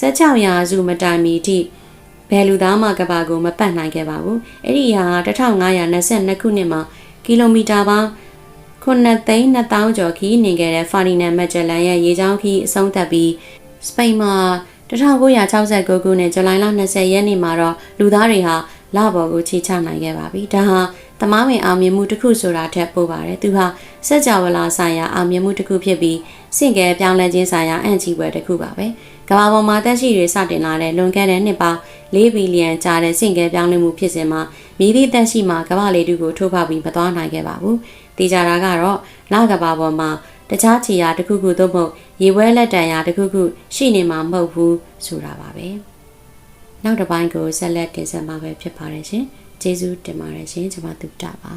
16ရာစုမတိုင်မီထိဘယ်လူသားမှကဘာကိုမပတ်နိုင်ခဲ့ပါဘူးအဲ့ဒီဟာ1522ခုနှစ်မှာကီလိုမီတာပေါင်း9သိန်း2000ကျော်ခီးနေခဲ့တဲ့ဖာဒီနန်မက်ဂျလန်ရဲ့ရေချောင်းခီးအဆုံးသတ်ပြီးစပိန်မှာ 1969ခုနှစ်ဇူလိုင်လ20ရက်နေ့မှာတော့လူသားတွေဟာလဘော်ကိုခြေချနိုင်ခဲ့ပါပြီ။ဒါဟာသမားဝင်အောင်မြင်မှုတစ်ခုဆိုတာထက်ပိုပါတယ်။သူဟာစက်ကြဝဠာဆိုင်ရာအောင်မြင်မှုတစ်ခုဖြစ်ပြီးစင့်ကဲပြောင်းလဲခြင်းဆိုင်ရာအန့်ချီပွဲတစ်ခုပါပဲ။ကမ္ဘာပေါ်မှာတက်ရှိတွေစတင်လာတဲ့လွန်ခဲ့တဲ့နှစ်ပေါင်း၄ဘီလီယံကြာတဲ့စင့်ကဲပြောင်းလဲမှုဖြစ်စဉ်မှာမိသည့်တက်ရှိမှာကမ္ဘာလေတုကိုထိုးဖောက်ပြီးမသွားနိုင်ခဲ့ပါဘူး။တေချာတာကတော့လကမ္ဘာပေါ်မှာ တခြားခြေရာတစ်ခုခုသို့မဟုတ်ရေပွဲလက်တံရာတစ်ခုခုရှိနေမှာမဟုတ်ဘူးဆိုတာပါပဲနောက်တစ်ပိုင်းကိုဆက်လက်တင်ဆက်မှာပဲဖြစ်ပါတယ်ရှင်ကျေးဇူးတင်ပါတယ်ရှင်ကျွန်မတူတာပါ